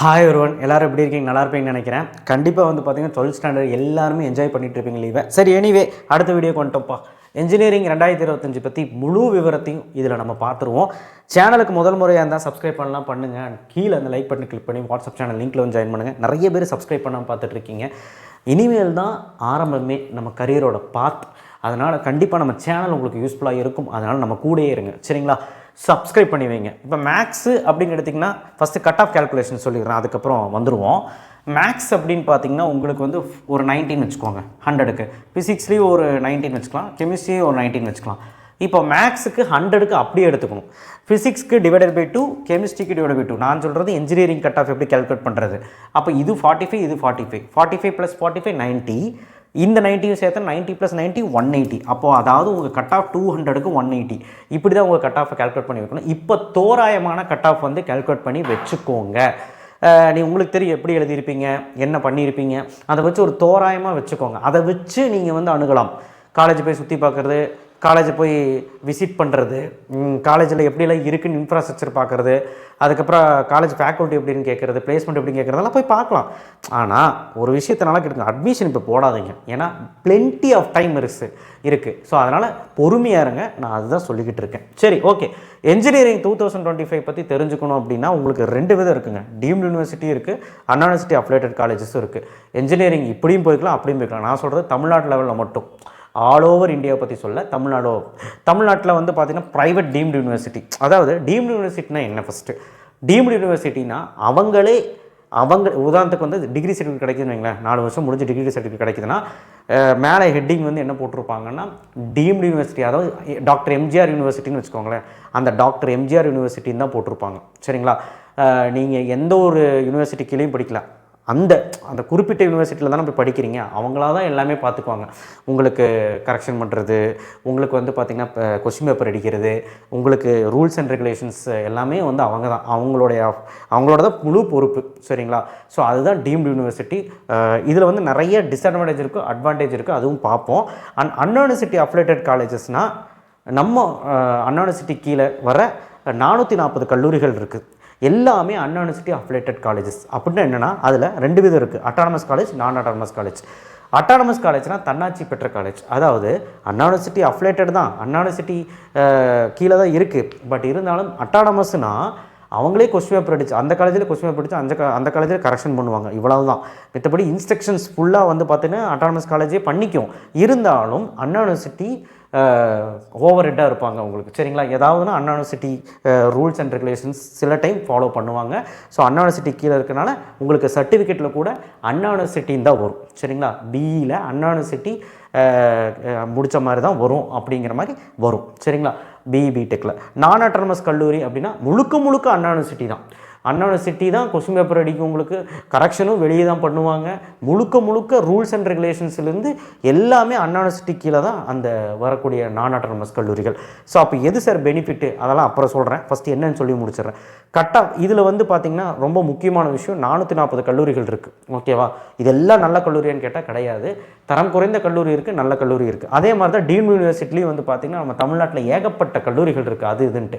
Hi ஒருவன் எல்லாரும் எப்படி இருக்கீங்க? நல்லா இருப்பீங்கன்னு நினைக்கிறேன். கண்டிப்பாக வந்து பார்த்தீங்கன்னா டுவெல்த் ஸ்டாண்டர்ட் எல்லாருமே என்ஜாய் பண்ணிட்டு இருப்பீங்க லீவை சரி எனிவே அடுத்த வீடியோ கொண்டோம்ப்பா இன்ஜினியரிங் ரெண்டாயிரத்தி இருபத்தஞ்சு பற்றி முழு விவரத்தையும் இதில் நம்ம பார்த்துருவோம் சேனலுக்கு முதல் முறையாக இருந்தால் சப்ஸ்கிரைப் பண்ணலாம் பண்ணுங்கள் கீழே அந்த லைக் பண்ணி கிளிக் பண்ணி வாட்ஸ்அப் சேனல் லிங்க்கில் வந்து ஜாயின் பண்ணுங்கள் நிறைய பேர் சப்ஸ்கிரைப் பண்ணாமல் பார்த்துட்ருக்கீங்க இனிமேல் தான் ஆரம்பமே நம்ம கரியரோட பாத் அதனால் கண்டிப்பாக நம்ம சேனல் உங்களுக்கு யூஸ்ஃபுல்லாக இருக்கும். அதனால் நம்ம கூடயே இருங்க. சரிங்களா? சப்ஸ்கிரைப் பண்ணி வைங்க. இப்போ மேக்ஸு அப்படின்னு எடுத்திங்கன்னா ஃபஸ்ட்டு கட் ஆஃப் கேல்குலேஷன் சொல்லிடுறேன். அதுக்கப்புறம் வந்துடுவோம் மேக்ஸ் அப்படின்னு பார்த்தீங்கன்னா உங்களுக்கு வந்து ஒரு நைன்டீன் வச்சுக்கோங்க. ஹண்ட்ரடுக்கு ஃபிசிக்ஸ்லேயும் ஒரு நைன்டீன் வச்சுக்கலாம். கெமிஸ்ட்ரியும் ஒரு நைன்டீன் வச்சுக்கலாம். இப்போ மேக்ஸுக்கு ஹண்ட்ரடுக்கு அப்படியே எடுத்துக்கணும். ஃபிசிக்ஸ்க்கு டிவைடட் பை டூ கெமிஸ்ட்ரிக்கு டிவைட் பை டூ நான் சொல்கிறது இன்ஜினியரிங் கட் ஆஃப் எப்படி கேல்குலேட் பண்ணுறது அப்போ இது ஃபார்ட்டி ஃபைவ் இது forty five forty five plus forty five ninety இந்த நைன்ட்டியும் சேர்த்து ninety plus ninety one eighty அப்போது அதாவது உங்கள் கட் ஆஃப் டூ ஹண்ட்ரடுக்கு ஒன் எயிட்டி இப்படி தான் உங்கள் கட் ஆஃபை கேல்குலேட் பண்ணி வைக்கணும். இப்போ தோராயமான கட் ஆஃப் வந்து கேல்குலேட் பண்ணி வச்சுக்கோங்க. நீ உங்களுக்கு தெரியும் எப்படி எழுதியிருப்பீங்க? என்ன பண்ணியிருப்பீங்க? அதை வச்சு ஒரு தோராயமாக வச்சுக்கோங்க. அதை வச்சு நீங்கள் வந்து அணுகலாம். காலேஜ் போய் சுற்றி பார்க்குறது காலேஜை போய் விசிட் பண்ணுறது காலேஜில் எப்படிலாம் இருக்குன்னு இன்ஃப்ராஸ்ட்ரக்சர் பார்க்குறது அதுக்கப்புறம் காலேஜ் ஃபேக்கல்ட்டி எப்படின்னு கேட்குறது பிளேஸ்மெண்ட் எப்படின்னு கேட்குறதெல்லாம் போய் பார்க்கலாம். ஆனால் ஒரு விஷயத்தினால கேட்டுங்க அட்மிஷன் இப்போ போடாதீங்க. ஏன்னா பிளென்டி ஆஃப் டைம் இருக்கு இருக்குது ஸோ அதனால் பொறுமையாக இருங்க. நான் அதுதான் சொல்லிக்கிட்டு இருக்கேன். சரி okay engineering two thousand twenty five பற்றி தெரிஞ்சுக்கணும் அப்படின்னா உங்களுக்கு ரெண்டு விதம் இருக்குங்க. டீம்டு யூனிவர்சிட்டி இருக்குது அண்ணா யூனிவர்சிட்டி அப்ளேட்டட் காலேஜஸும் இருக்குது என்ஜினியரிங் இப்படியும் போய்க்கலாம் அப்படியும் போய்க்கலாம். நான் சொல்கிறது தமிழ்நாட்டு லெவலில் மட்டும். ஆல் ஓவர் இந்தியாவை பற்றி சொல்ல தமிழ்நாடு தமிழ்நாட்டில் வந்து பார்த்திங்கன்னா ப்ரைவேட் டீம்டு யூனிவர்சிட்டி அதாவது டீம்டு யூனிவர்சிட்டினா என்ன ஃபஸ்ட்டு டீம்டு யூனிவர்சிட்டினா அவங்களே அவங்க உதாரணத்துக்கு வந்து டிகிரி சர்டிஃபிகேட் கிடைக்குதுன்னு வைங்களேன் நாலு வருஷம் முடிஞ்சு டிகிரி சர்டிஃபிகேட் கிடைக்குதுன்னா மேலே ஹெட்டிங் வந்து என்ன போட்டிருப்பாங்கன்னா டீம்டு யூனிவர்சிட்டி அதாவது டாக்டர் எம்ஜிஆர் யூனிவர்சிட்டின்னு வச்சுக்கோங்களேன் அந்த டாக்டர் எம்ஜிஆர் யூனிவர்சிட்டின்னு தான் போட்டிருப்பாங்க. சரிங்களா? நீங்கள் எந்த ஒரு யூனிவர்சிட்டி கீழேயும் படிக்கலாம். அந்த அந்த குறிப்பிட்ட யூனிவர்சிட்டியில் தானே போய் படிக்கிறீங்க? அவங்களா தான் எல்லாமே பார்த்துக்குவாங்க. உங்களுக்கு கரெக்ஷன் பண்ணுறது உங்களுக்கு வந்து பார்த்திங்கன்னா இப்போ கொஸ்டின் பேப்பர் அடிக்கிறது உங்களுக்கு ரூல்ஸ் அண்ட் ரெகுலேஷன்ஸ் எல்லாமே வந்து அவங்க தான் அவங்களுடைய அவங்களோட தான் முழு பொறுப்பு சரிங்களா? ஸோ அதுதான் டீம்டு யூனிவர்சிட்டி இதில் வந்து நிறைய டிஸ்அட்வான்டேஜ் இருக்குது அட்வான்டேஜ் இருக்குது அதுவும் பார்ப்போம். அண்ட் அன்யூனிவர்சிட்டி அஃபிலேட்டட் காலேஜஸ்னால் நம்ம அன்யூனிவர்சிட்டி கீழே வர நானூற்றி நாற்பது கல்லூரிகள் இருக்குது எல்லாமே அன்யூனிவர்சிட்டி அஃபிலேட்டட் காலேஜஸ் அப்படின்னா என்னென்னா அதில் ரெண்டு விதம் இருக்குது அட்டானமஸ் காலேஜ் நான் அட்டானமஸ் காலேஜ் அட்டானமஸ் காலேஜ்னால் தன்னாட்சி பெற்ற காலேஜ் அதாவது அன்யூனிவர்சிட்டி அஃபிலேட்டட் தான். அன்யூனிவர்சிட்டி கீழே தான் இருக்குது பட் இருந்தாலும் அட்டானமஸ்னால் அவங்களே கொஸ்டின் பேப்பர் அடிச்சு அந்த காலேஜில் கொஸ்டின் பேப்பர் அடிச்சு அந்த அந்த காலேஜில் கரெக்ஷன் பண்ணுவாங்க. இவ்வளவு தான் மற்றபடி இன்ஸ்ட்ரக்ஷன்ஸ் ஃபுல்லாக வந்து பார்த்தீங்கன்னா அட்டானமஸ் காலேஜே பண்ணிக்கும். இருந்தாலும் அன்யூனிவர்சிட்டி ஓவர் ஹெட்டாக இருப்பாங்க உங்களுக்கு சரிங்களா? ஏதாவதுனா அன்யூனிவர்சிட்டி ரூல்ஸ் அண்ட் ரெகுலேஷன்ஸ் சில டைம் ஃபாலோ பண்ணுவாங்க. ஸோ அன்யூனிவர்சிட்டி கீழே இருக்கனால உங்களுக்கு சர்டிஃபிகேட்டில் கூட அண்ணா தான் வரும். சரிங்களா? பிஇயில் அன்யூனிவர்சிட்டி முடித்த மாதிரி தான் வரும் அப்படிங்கிற மாதிரி வரும். சரிங்களா? பிஇ பிடெக்கில் நான் அட்டானமஸ் கல்லூரி அப்படின்னா முழுக்க முழுக்க அன்யூனிவர்சிட்டி தான். அண்ணா தான் கொஸ்டின் பேப்பர் அடிக்கும் உங்களுக்கு. கரெக்ஷனும் வெளியே தான் பண்ணுவாங்க. முழுக்க முழுக்க ரூல்ஸ் அண்ட் ரெகுலேஷன்ஸ்லேருந்து எல்லாமே அண்ணா கீழே தான் அந்த வரக்கூடிய நான் அட்டானமஸ் கல்லூரிகள். ஸோ அப்போ எது சார் பெனிஃபிட்டு அதெல்லாம் அப்புறம் சொல்கிறேன் ஃபஸ்ட்டு என்னன்னு சொல்லி முடிச்சிடுறேன். கட் இதில் வந்து பார்த்திங்கன்னா ரொம்ப முக்கியமான விஷயம் நானூற்றி நாற்பது கல்லூரிகள் இருக்குது ஓகேவா இதெல்லாம் நல்ல கல்லூரியான்னு கேட்டால் கிடையாது. தரம் குறைந்த கல்லூரி இருக்குது நல்ல கல்லூரி இருக்குது அதே மாதிரி தான் டீம் யூனிவர்சிட்டிலையும் வந்து பார்த்திங்கன்னா நம்ம தமிழ்நாட்டில் ஏகப்பட்ட கல்லூரிகள் இருக்குது அது இதுன்ட்டு.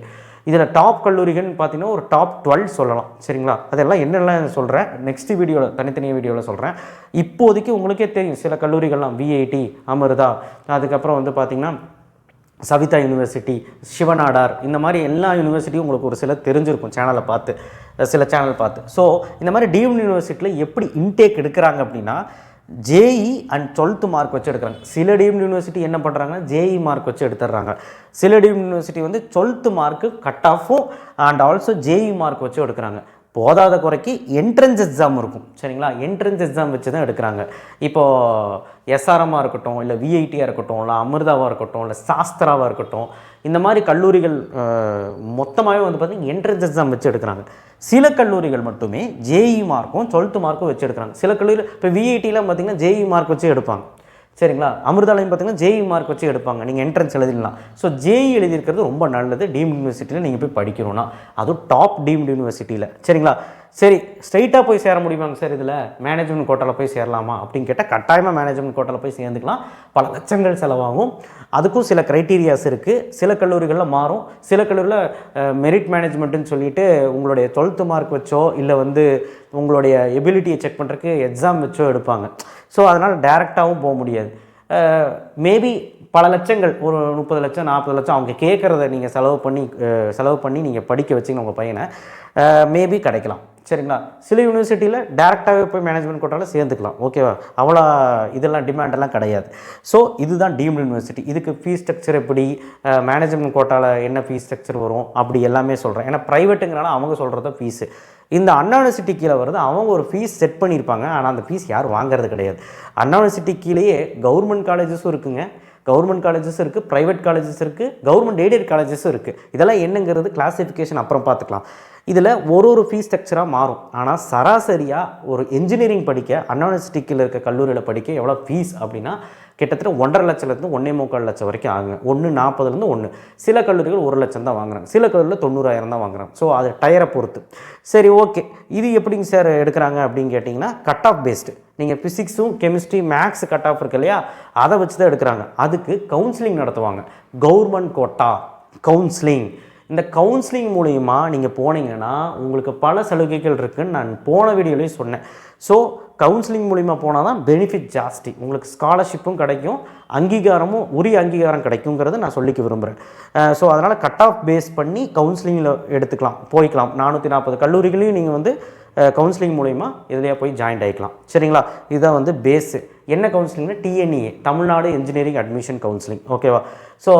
இதில் டாப் கல்லூரிகள்னு பார்த்தீங்கன்னா ஒரு டாப் டுவெல் சொல்லலாம். சரிங்களா? அதெல்லாம் என்னெல்லாம் சொல்கிறேன் நெக்ஸ்ட் வீடியோவில் தனித்தனியாக வீடியோவில் சொல்கிறேன் இப்போதைக்கு உங்களுக்கே தெரியும் சில கல்லூரிகள்லாம் விஐடி அமிர்தா அதுக்கப்புறம் வந்து பார்த்திங்கன்னா சவிதா யூனிவர்சிட்டி சிவநாடார் இந்த மாதிரி எல்லா யூனிவர்சிட்டியும் உங்களுக்கு ஒரு சில தெரிஞ்சிருக்கும் சேனலை பார்த்து. சில சேனல் பார்த்து. ஸோ இந்த மாதிரி டீம் யூனிவர்சிட்டியில் எப்படி இன்டேக் எடுக்கிறாங்க அப்படின்னா ஜேஇ அண்ட் டுவெல்த்து மார்க் வச்சு எடுக்கிறாங்க சில டீம்டு யூனிவர்சிட்டி என்ன பண்ணுறாங்கன்னா ஜேஇ மார்க் வச்சு எடுத்துடுறாங்க. சில டீம்டு யூனிவர்சிட்டி வந்து டுவெல்த்து மார்க்கு கட் ஆஃபும் அண்ட் ஆல்சோ ஜேஇ மார்க் வச்சு எடுக்கிறாங்க. போதாத குறைக்கு என்ட்ரன்ஸ் எக்ஸாம் இருக்கும். சரிங்களா? என்ட்ரன்ஸ் எக்ஸாம் வச்சு தான் எடுக்கிறாங்க இப்போது எஸ்ஆர்எம்மாக இருக்கட்டும் இல்லை விஐடியாக இருக்கட்டும் இல்லை அமிர்தாவாக இருக்கட்டும் இல்லை சாஸ்திராவாக இருக்கட்டும் இந்த மாதிரி கல்லூரிகள் மொத்தமாகவே வந்து பார்த்திங்கன்னா என்ட்ரன்ஸ் எக்ஸாம் வச்சு எடுக்கிறாங்க சில கல்லூரிகள் மட்டுமே ஜேஇ மார்க்கும் டுவெல்த்து மார்க்கும் வச்சு எடுக்கிறாங்க சில கல்லூரியில் இப்போ விஐடிலாம் பார்த்திங்கன்னா ஜேஇ மார்க் வச்சு எடுப்பாங்க. சரிங்களா? அமிர்தாலயம் பார்த்தீங்கன்னா ஜேஇ மார்க் வச்சு எடுப்பாங்க. நீங்கள் என்ட்ரன்ஸ் எழுதிடலாம். ஸோ ஜேஇ எழுதியிருக்கிறது ரொம்ப நல்லது. டீம்டு யூனிவர்சிட்டியில் நீங்கள் போய் படிக்கணும்னா. அதுவும் டாப் டீம்டு யூனிவர்சிட்டியில் சரிங்களா? சரி ஸ்ட்ரைட்டாக போய் சேர முடியுமாங்க சார் இதில்? மேனேஜ்மெண்ட் கோட்டாவில் போய் சேரலாமா? அப்படின்னு கேட்டால் கட்டாயமாக மேனேஜ்மெண்ட் கோட்டாவில் போய் சேர்ந்துக்கலாம். பல லட்சங்கள் செலவாகும். அதுக்கும் சில க்ரைட்டீரியாஸ் இருக்குது சில கல்லூரிகளில் மாறும். சில கல்லூரியில் மெரிட் மேனேஜ்மெண்ட்டுன்னு சொல்லிட்டு உங்களுடைய டுவெல்த்து மார்க் வச்சோ இல்லை வந்து உங்களுடைய எபிலிட்டியை செக் பண்ணுறதுக்கு எக்ஸாம் வச்சோ எடுப்பாங்க. ஸோ அதனால் டேரெக்டாகவும் போக முடியாது. மேபி பல லட்சங்கள் ஒரு முப்பது லட்சம் நாற்பது லட்சம் அவங்க கேட்குறத நீங்கள் செலவு பண்ணி செலவு பண்ணி நீங்கள் படிக்க வச்சிங்க உங்கள் பையனை. மேபி கிடைக்கலாம். சரிங்களா? சில யூனிவர்சிட்டியில் டேரெக்டாகவே போய் மேனேஜ்மெண்ட் கோட்டாவில் சேர்ந்துக்கலாம். ஓகேவா அவ்வளோ இதெல்லாம் டிமாண்டெல்லாம் கிடையாது. ஸோ இதுதான் டீம்டு யூனிவர்சிட்டி இதுக்கு ஃபீஸ் ஸ்ட்ரக்சர் எப்படி? மேனேஜ்மெண்ட் கோட்டாவில் என்ன ஃபீஸ் ஸ்ட்ரக்சர் வரும்? அப்படி எல்லாமே சொல்கிறேன் ஏன்னா ப்ரைவேட்டுங்கிறனால அவங்க சொல்கிறத ஃபீஸு இந்த அண்ணா யூனிவர்சிட்டி கீழே வருது அவங்க ஒரு ஃபீஸ் செட் பண்ணியிருப்பாங்க. ஆனால் அந்த ஃபீஸ் யாரும் வாங்குறது கிடையாது. அண்ணா யூனிவர்சிட்டி கீழேயே கவர்மெண்ட் காலேஜஸும் இருக்குங்க. கவர்மெண்ட் காலேஜஸ் இருக்குது ப்ரைவேட் காலேஜஸ் இருக்குது கவர்மெண்ட் எய்டட் காலேஜஸும் இருக்குது இதெல்லாம் என்னங்கிறது கிளாஸிஃபிகேஷன் அப்புறம் பார்த்துக்கலாம். இதில் ஒரு ஒரு ஃபீஸ் ஸ்ட்ரக்சராக மாறும். ஆனால் சராசரியாக ஒரு இன்ஜினியரிங் படிக்க அண்ணா இருக்க கல்லூரியில் படிக்க எவ்வளோ ஃபீஸ் அப்படின்னா கிட்டத்தட்ட ஒன்றரை லட்சத்துலேருந்து ஒன்றே முக்கால் லட்சம் வரைக்கும் ஆகுங்க. ஒன்று நாற்பதுலேருந்து ஒன்று சில கல்லூரிகள் ஒரு லட்சம் தான் வாங்குறாங்க. சில கல்லூரியில் தொண்ணூறாயிரம் தான் வாங்குறாங்க. ஸோ அது டயரை பொறுத்து. சரி ஓகே இது எப்படிங்க சார் எடுக்கிறாங்க அப்படின்னு கேட்டிங்கன்னா கட் ஆஃப் பேஸ்டு நீங்கள் ஃபிசிக்ஸும் கெமிஸ்ட்ரி மேக்ஸ் கட் ஆஃப் இருக்கு இல்லையா? அதை வச்சு தான் எடுக்கிறாங்க. அதுக்கு கவுன்சிலிங் நடத்துவாங்க. கவர்மெண்ட் கோட்டா கவுன்சிலிங் இந்த கவுன்சிலிங் மூலிமா நீங்கள் போனீங்கன்னா உங்களுக்கு பல சலுகைகள் இருக்குதுன்னு நான் போன வீடியோலையும் சொன்னேன். ஸோ கவுன்சிலிங் மூலிமா போனால் தான் பெனிஃபிட் ஜாஸ்தி. உங்களுக்கு ஸ்காலர்ஷிப்பும் கிடைக்கும் அங்கீகாரமும் உரிய அங்கீகாரம் கிடைக்குங்கிறத நான் சொல்லிக்க விரும்புகிறேன் ஸோ அதனால் கட் ஆஃப் பேஸ் பண்ணி கவுன்சிலிங்கில் எடுத்துக்கலாம் போய்க்கலாம். நானூற்றி நாற்பது கல்லூரிகளையும் நீங்கள் வந்து கவுன்சிலிங் மூலிமா இதுலேயே போய் ஜாயின்ட் ஆகிக்கலாம் சரிங்களா? இதுதான் வந்து பேஸு என்ன கவுன்சிலிங்னா TNEA Tamil Nadu engineering admission counselling ஓகேவா ஸோ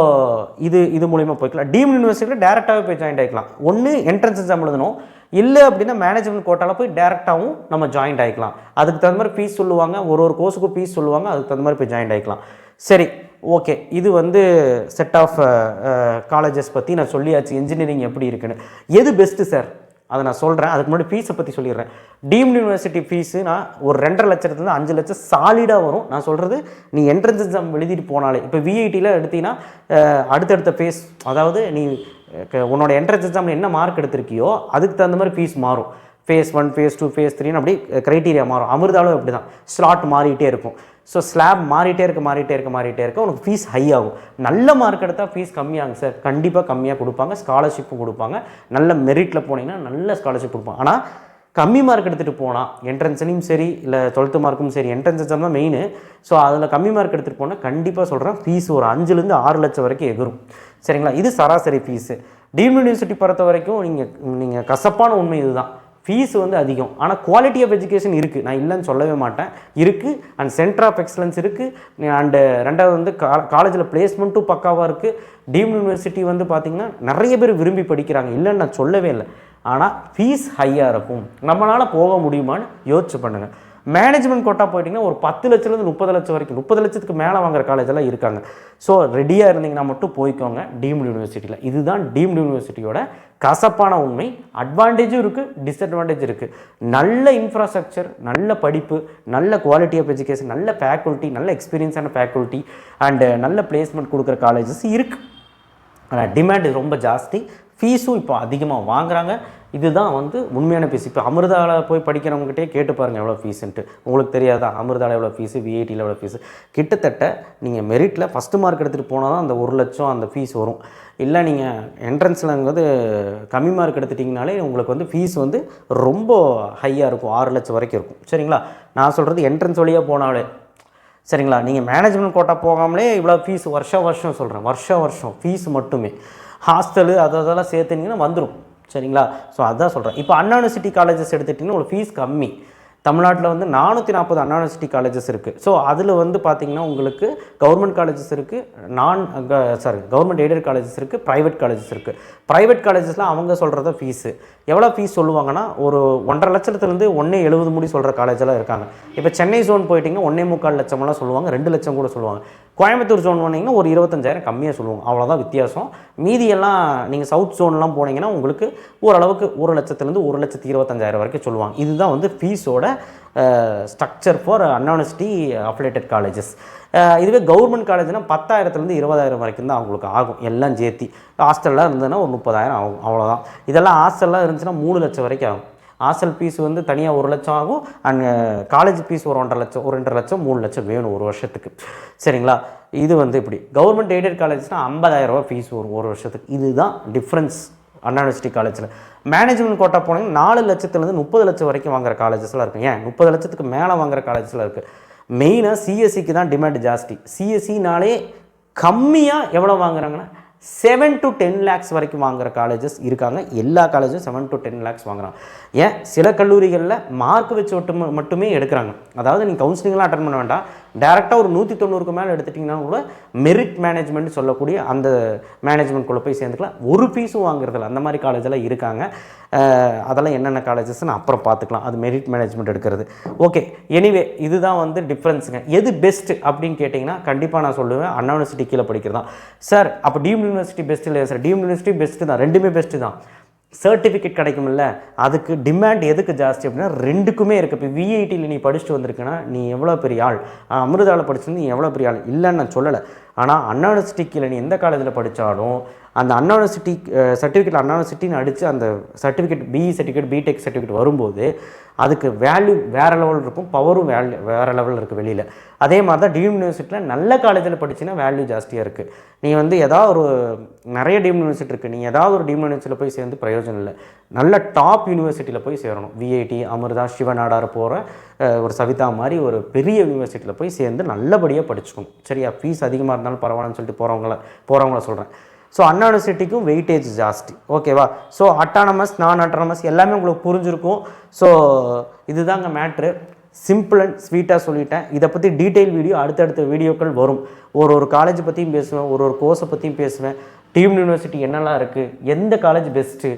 இது இது மூலிமா போய்க்கலாம். டீம் யூனிவர்சிட்டியில் டேரெக்டாகவே போய் ஜாயின்ட் ஆகிக்கலாம் ஒன்று என்ட்ரன்ஸ் எக்ஸாம் எழுதணும். இல்லை அப்படின்னா மேனேஜ்மெண்ட் கோட்டாவில் போய் டேரெக்டாகவும் நம்ம ஜாயின்ட் ஆகிக்கலாம் அதுக்கு தகுந்த மாதிரி ஃபீஸ் சொல்லுவாங்க. ஒரு ஒரு கோர்ஸுக்கும் ஃபீஸ் சொல்லுவாங்க. அதுக்கு தகுந்த மாதிரி போய் ஜாயின்ட் ஆகிக்கலாம் சரி ஓகே இது வந்து செட் ஆஃப் காலேஜஸ் பற்றி நான் சொல்லியாச்சு. இன்ஜினியரிங் எப்படி இருக்குன்னு. எது பெஸ்ட்டு சார் அதை நான் சொல்கிறேன் அதுக்கு முன்னாடி ஃபீஸை பற்றி சொல்லிடுறேன். டீம்டு யூனிவர்சிட்டி ஃபீஸு நான் ஒரு ரெண்டரை லட்சத்துலேருந்து அஞ்சு லட்சம் சாலிடாக வரும். நான் சொல்கிறது நீ என்ட்ரன்ஸ் எக்ஸாம் எழுதிட்டு போனாலே. இப்போ விஐடியில் எடுத்தீங்கன்னா அடுத்தடுத்த ஃபேஸ் அதாவது நீ உன்னோட என்ட்ரன்ஸ் எக்ஸாமில் என்ன மார்க் எடுத்திருக்கியோ அதுக்கு தகுந்த மாதிரி ஃபீஸ் மாறும். Phase one phase two phase த்ரீன்னு அப்படி க்ரைட்டீரியா மாறும். அமிர்தாலும் அப்படி தான் ஸ்லாட் மாறிக்கிட்டே இருக்கும். ஸோ ஸ்லாப் மாறிட்டே இருக்க மாறிட்டே இருக்க மாறிட்டே இருக்க. உனக்கு ஃபீஸ் ஹை ஆகும். நல்ல மார்க் எடுத்தால் ஃபீஸ் கம்மியாகும் சார் கண்டிப்பாக கம்மியாக கொடுப்பாங்க. ஸ்காலர்ஷிப்பும் கொடுப்பாங்க. நல்ல மெரிட்டில் போனீங்கன்னா நல்ல ஸ்காலர்ஷிப் கொடுப்பாங்க. ஆனால் கம்மி மார்க் எடுத்துகிட்டு போனால் என்ட்ரன்ஸ்லையும் சரி இல்லை டுவெல்த்து மார்க்கும் சரி என்ட்ரன்ஸ் எக்ஸாம் தான் மெயின் ஸோ அதில் கம்மி மார்க் எடுத்துகிட்டு போனால் கண்டிப்பாக சொல்கிறேன் ஃபீஸ் ஒரு அஞ்சுலேருந்து ஆறு லட்சம் வரைக்கும் எகிரும். சரிங்களா? இது சராசரி ஃபீஸு டீம் யூனிவர்சிட்டி பொறுத்த வரைக்கும் நீங்கள் நீங்கள் கசப்பான உண்மை இதுதான். ஃபீஸ் வந்து அதிகம். ஆனால் குவாலிட்டி ஆஃப் எஜுகேஷன் இருக்குது நான் இல்லைன்னு சொல்லவே மாட்டேன். இருக்குது அண்ட் சென்டர் ஆஃப் எக்ஸலன்ஸ் இருக்குது அண்டு ரெண்டாவது வந்து கா காலேஜில் பிளேஸ்மெண்ட்டும் பக்காவாக இருக்குது டீம் யூனிவர்சிட்டி வந்து பார்த்திங்கன்னா நிறைய பேர் விரும்பி படிக்கிறாங்க. இல்லைன்னு நான் சொல்லவே இல்லை. ஆனால் ஃபீஸ் ஹையாக இருக்கும். நம்மளால் போக முடியுமான்னு யோசிச்சு பண்ணுங்கள் மேனேஜ்மெண்ட் கோட்டா போயிட்டிங்கன்னா ஒரு பத்து லட்சத்துலேருந்து முப்பது லட்சம் வரைக்கும் முப்பது லட்சத்துக்கு மேலே வாங்குற காலேஜெல்லாம் இருக்காங்க. ஸோ ரெடியாக இருந்தீங்கன்னா மட்டும் போய்க்கோங்க டீம்டு யூனிவர்சிட்டியில் இதுதான் டீம்டு யூனிவர்சிட்டியோட கசப்பான உண்மை. அட்வான்டேஜும் இருக்குது டிஸ்அட்வான்டேஜ் இருக்குது நல்ல இன்ஃப்ராஸ்ட்ரக்சர் நல்ல படிப்பு நல்ல குவாலிட்டி ஆஃப் எஜுகேஷன் நல்ல ஃபேக்கல்ட்டி நல்ல எக்ஸ்பீரியன்ஸான ஃபேக்கல்ட்டி அண்டு நல்ல பிளேஸ்மெண்ட் கொடுக்குற காலேஜஸ் இருக்குது ஆனால் டிமாண்ட் ரொம்ப ஜாஸ்தி. ஃபீஸும் இப்போ அதிகமாக வாங்குறாங்க. இதுதான் வந்து உண்மையான ஃபீஸ் இப்போ அமிர்தாவில் போய் படிக்கிறவங்ககிட்டே கேட்டு பாருங்கள் எவ்வளோ ஃபீஸுன்ட்டு உங்களுக்கு தெரியாதா? அமிர்தாவில் எவ்வளோ ஃபீஸு விஐடியில் எவ்வளோ ஃபீஸு கிட்டத்தட்ட நீங்கள் மெரிட்டில் ஃபஸ்ட்டு மார்க் எடுத்துகிட்டு போனால் தான் அந்த ஒரு லட்சம் அந்த ஃபீஸ் வரும். இல்லை நீங்கள் என்ட்ரன்ஸில்ங்கிறது கம்மி மார்க் எடுத்துட்டிங்கனாலே உங்களுக்கு வந்து ஃபீஸ் வந்து ரொம்ப ஹையாக இருக்கும். ஆறு லட்சம் வரைக்கும் இருக்கும். சரிங்களா? நான் சொல்கிறது என்ட்ரன்ஸ் வழியாக போனாலே. சரிங்களா? நீங்கள் மேனேஜ்மெண்ட் கோட்டா போகாமலே இவ்வளோ ஃபீஸ் வருஷம் வருஷம் சொல்கிறேன் வருஷம் வருஷம் ஃபீஸ் மட்டுமே. ஹாஸ்டலு அதை அதெல்லாம் சேர்த்துனீங்கன்னா வந்துடும் சரிங்களா? ஸோ அதான் சொல்கிறேன் இப்போ அண்ணா யூனிவர்சிட்டி காலேஜஸ் எடுத்துட்டிங்கன்னா உங்களுக்கு ஃபீஸ் கம்மி. தமிழ்நாட்டில் வந்து நானூற்றி நாற்பது அண்ணா யூனிவர்சிட்டி காலேஜஸ் இருக்குது ஸோ அதில் வந்து பார்த்திங்கன்னா உங்களுக்கு கவர்மெண்ட் காலேஜஸ் இருக்குது நான் சாரி கவர்மெண்ட் எய்டட் காலேஜஸ் இருக்குது ப்ரைவேட் காலேஜஸ் இருக்குது ப்ரைவேட் காலேஜஸில் அவங்க சொல்கிறத ஃபீஸு எவ்வளோ ஃபீஸ் சொல்லுவாங்கன்னா ஒரு ஒன்றரை லட்சத்துலேருந்து ஒன்றே எழுபது முடி சொல்கிற காலேஜெல்லாம் இருக்காங்க. இப்போ சென்னை ஜோன் போயிட்டிங்கன்னா ஒன்றே முக்கால் லட்சமெல்லாம் சொல்லுவாங்க ரெண்டு லட்சம் கூட சொல்லுவாங்க. கோயம்புத்தூர் ஜோன் போனீங்கன்னா ஒரு இருபத்தஞ்சாயிரம் கம்மியாக சொல்லுவாங்க. அவ்வளோதான் வித்தியாசம். மீதியெல்லாம் நீங்கள் சவுத் ஜோன்லாம் போனீங்கன்னா உங்களுக்கு ஓரளவுக்கு ஒரு லட்சத்துலேருந்து ஒரு லட்சத்து இருபத்தஞ்சாயிரம் வரைக்கும் சொல்லுவாங்க. இதுதான் வந்து ஃபீஸோட structure for Anna university affiliated colleges இதுவே கவர்மெண்ட் காலேஜ்னால் பத்தாயிரத்துலேருந்து இருபதாயிரம் வரைக்கும் தான் அவங்களுக்கு ஆகும். எல்லாம் சேர்த்தி. ஹாஸ்டல்லாம் இருந்ததுன்னா ஒரு முப்பதாயிரம் ஆகும். அவ்வளோதான் இதெல்லாம் ஹாஸ்டல்லாம் இருந்துச்சுன்னா மூணு லட்சம் வரைக்கும் ஆகும். ஹாஸ்டல் ஃபீஸ் வந்து தனியாக ஒரு லட்சம் ஆகும். அண்ட் காலேஜ் ஃபீஸ் ஒரு ஒன்றரை லட்சம் ஒரு ரெண்டரை லட்சம் மூணு லட்சம் வேணும் ஒரு வருஷத்துக்கு. சரிங்களா? இது வந்து இப்படி. கவர்மெண்ட் எய்டட் காலேஜ்னால் ஐம்பதாயிரம் ரூபா ஃபீஸ் வரும் ஒரு வருஷத்துக்கு. இதுதான் டிஃப்ரென்ஸ் அண்ணா யூனிவர்சிட்டி காலேஜில் மேனேஜ்மெண்ட் கோட்டா போனீங்கன்னா நாலு லட்சத்துலேருந்து முப்பது லட்சம் வரைக்கும் வாங்குற காலேஜஸ்லாம் இருக்குது ஏன்? முப்பது லட்சத்துக்கு மேலே வாங்குற காலேஜஸ்லாம் இருக்குது மெயினாக சிஎஸ்சிக்கு தான் டிமாண்ட் ஜாஸ்தி. சிஎஸ்சினாலே கம்மியாக எவ்வளோ வாங்குறாங்கன்னா செவன் டு டென் லேக்ஸ் வரைக்கும் வாங்குற காலேஜஸ் இருக்காங்க. எல்லா காலேஜும் செவன் டு டென் லேக்ஸ் வாங்குறாங்க ஏன்? சில கல்லூரிகளில் மார்க் வச்சு மட்டும் மட்டுமே எடுக்கிறாங்க. அதாவது நீங்கள் கவுன்சிலிங்லாம் அட்டன் பண்ண வேண்டாம். டேரெக்டாக ஒரு நூற்றி தொண்ணூறுக்கு மேலே எடுத்துட்டிங்கன்னா கூட மெரிட் மேனேஜ்மெண்ட் சொல்லக்கூடிய அந்த மேனேஜ்மெண்ட்குள்ளே போய் சேர்ந்துக்கலாம். ஒரு ஃபீஸும் வாங்குறதில்ல. அந்த மாதிரி காலேஜெல்லாம் இருக்காங்க. அதெல்லாம் என்னென்ன காலேஜஸ்ன்னு அப்புறம் பார்த்துக்கலாம். அது மெரிட் மேனேஜ்மெண்ட் எடுக்கிறது. ஓகே எனிவே இதுதான் வந்து டிஃப்ரென்ஸுங்க எது பெஸ்ட் அப்படின்னு கேட்டிங்கன்னா கண்டிப்பாக நான் சொல்லுவேன். அண்ணா யூனிவர்சிட்டி கீழே படிக்கிறதான் சார் அப்போ டீம் யூனிவர்சிட்டி பெஸ்ட் இல்லையா சார் டீம் யூனிவர்சிட்டி பெஸ்ட்டு தான். ரெண்டுமே பெஸ்ட்டு தான். சர்டிஃபிகேட் கிடைக்கும்ல அதுக்கு டிமாண்ட் எதுக்கு ஜாஸ்தி அப்படின்னா ரெண்டுக்குமே இருக்குது இப்போ விஐடியில் நீ படிச்சுட்டு வந்திருக்கனா நீ எவ்வளோ பெரிய ஆள்? அமிர்தாவில் படிச்சிருந்து நீ எவ்வளோ பெரிய ஆள்? இல்லைன்னு நான் சொல்லலை. ஆனால் அண்ணா யூனிவர்சிட்டிக்கில் நீ எந்த காலேஜில் படித்தாலும் அந்த அன்னானிவர்சிட்டி சர்டிஃபிகேட் அண்ணா அடித்து அந்த certificate BE certificate BTech certificate வரும்போது அதுக்கு வேல்யூ வேறு லெவல் இருக்கும் பவரும் வேல்யூ வேறு லெவலில் இருக்குது வெளியில். அதே மாதிரி தான் டீம் யூனிவர்சிட்டியில் நல்ல காலேஜில் படிச்சுன்னா வேல்யூ ஜாஸ்தியாக இருக்குது நீ வந்து ஏதாவது ஒரு நிறைய டீம் யூனிவர்சிட்டி இருக்குது நீ ஏதாவது ஒரு டீம் யூனிவர்சிட்டியில் போய் சேர்ந்து பிரயோஜனம் இல்லை. நல்ல டாப் யூனிவர்சிட்டியில் போய் சேரணும். விஐடி அமிர்தா சிவநாடார் போகிற ஒரு சவிதா மாதிரி ஒரு பெரிய யூனிவர்சிட்டியில் போய் சேர்ந்து நல்லபடியாக படிச்சுக்கணும். சரியா ஃபீஸ் அதிகமாக இருந்தாலும் பரவாயில்லன்னு சொல்லிட்டு போகிறவங்கள போகிறவங்கள சொல்கிறேன் ஸோ அண்ணா வெயிட்டேஜ் ஜாஸ்தி. ஓகேவா ஸோ அட்டானமஸ் நான் அட்டானமஸ் எல்லாமே உங்களுக்கு புரிஞ்சிருக்கும். ஸோ இதுதாங்க மேட்ரு சிம்பிள் அண்ட் ஸ்வீட்டாக சொல்லிட்டேன். இதை பற்றி டீட்டெயில் வீடியோ அடுத்தடுத்த வீடியோக்கள் வரும். ஒரு ஒரு காலேஜ் பற்றியும் பேசுவேன். ஒரு ஒரு கோர்ஸை பற்றியும் பேசுவேன். டீம் யூனிவர்சிட்டி என்னெல்லாம் இருக்குது எந்த காலேஜ் பெஸ்ட்டு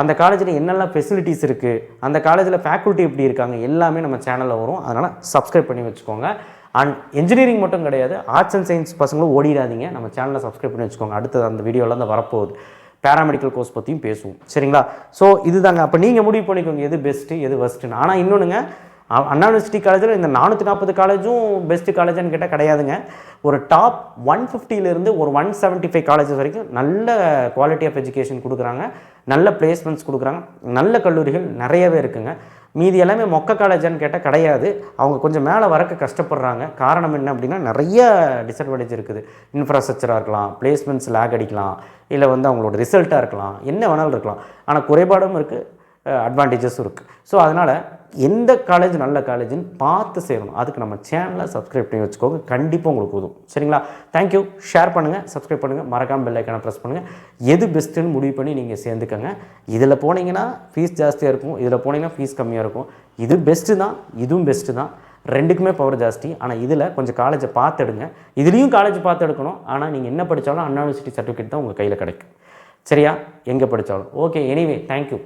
அந்த காலேஜில் என்னெல்லாம் ஃபெசிலிட்டிஸ் இருக்குது அந்த காலேஜில் ஃபேக்கல்ட்டி எப்படி இருக்காங்க? எல்லாமே நம்ம சேனலில் வரும். அதனால் சப்ஸ்கிரைப் பண்ணி வச்சுக்கோங்க. அண்ட் இன்ஜினியரிங் மட்டும் கிடையாது. ஆர்ட்ஸ் அண்ட் சயின்ஸ் பசங்களும் ஓடிடாதீங்க. நம்ம சேனலை சப்ஸ்கிரைப் பண்ணி வச்சுக்கோங்க. அடுத்தது அந்த வீடியோவில் தான் வரப்போகுது. பேராமெடிக்கல் கோர்ஸ் பற்றியும் பேசுவோம். சரிங்களா? ஸோ இதுதாங்க. அப்போ நீங்கள் முடிவு பண்ணிக்கோங்க. எது பெஸ்ட்டு எது பெஸ்ட்டுன்னு ஆனால் இன்னொன்றுங்க அண்ணா யூனிவர்சிட்டி காலேஜில் இந்த நானூற்றி நாற்பது காலேஜும் பெஸ்ட்டு காலேஜுன்னு கேட்டால் கிடையாதுங்க. ஒரு டாப் ஒன் இருந்து ஒரு ஒன் செவன்ட்டி ஃபைவ் காலேஜஸ் வரைக்கும் நல்ல குவாலிட்டி ஆஃப் எஜுகேஷன் கொடுக்குறாங்க. நல்ல பிளேஸ்மெண்ட்ஸ் கொடுக்குறாங்க. நல்ல கல்லூரிகள் நிறையவே இருக்குங்க. மீதி எல்லாமே மொக்க காலேஜான்னு கேட்டால் கிடையாது. அவங்க கொஞ்சம் மேலே வரக்க கஷ்டப்படுறாங்க. காரணம் என்ன அப்படின்னா நிறைய டிஸ்அட்வான்டேஜ் இருக்குது. இன்ஃப்ராஸ்ட்ரக்சராக இருக்கலாம் பிளேஸ்மெண்ட்ஸ் லேக் அடிக்கலாம் இல்லை வந்து அவங்களோட ரிசல்ட்டாக இருக்கலாம் என்ன வேணாலும் இருக்கலாம். ஆனால் குறைபாடும் இருக்குது அட்வான்டேஜஸும் இருக்குது ஸோ அதனால் எந்த காலேஜ் நல்ல காலேஜ்னு பார்த்து சேரணும். அதுக்கு நம்ம சேனலை சப்ஸ்கிரைப் பண்ணி வச்சுக்கோங்க. கண்டிப்பாக உங்களுக்கு உதவும். சரிங்களா? தேங்க்யூ ஷேர் பண்ணுங்கள் சப்ஸ்கிரைப் பண்ணுங்கள் மறக்காமல் பெல் ஐக்கானை ப்ரெஸ் பண்ணுங்கள் எது பெஸ்ட்டுன்னு முடிவு பண்ணி நீங்கள் சேர்ந்துக்கங்க. இதில் போனீங்கன்னா ஃபீஸ் ஜாஸ்தியாக இருக்கும். இதில் போனீங்கன்னா ஃபீஸ் கம்மியாக இருக்கும். இது பெஸ்ட்டு தான். இதுவும் பெஸ்ட்டு தான். ரெண்டுக்குமே பவர் ஜாஸ்தி. ஆனால் இதில் கொஞ்சம் காலேஜை பார்த்து எடுங்க. இதுலேயும் காலேஜ் பார்த்து எடுக்கணும். ஆனால் நீங்கள் என்ன படித்தாலும் அண்ணா யூனிவர்சிட்டி சர்டிஃபிகேட் தான் உங்கள் கையில் கிடைக்கும். சரியா? எங்கே படித்தாலும் ஓகே எனிவே தேங்க்யூ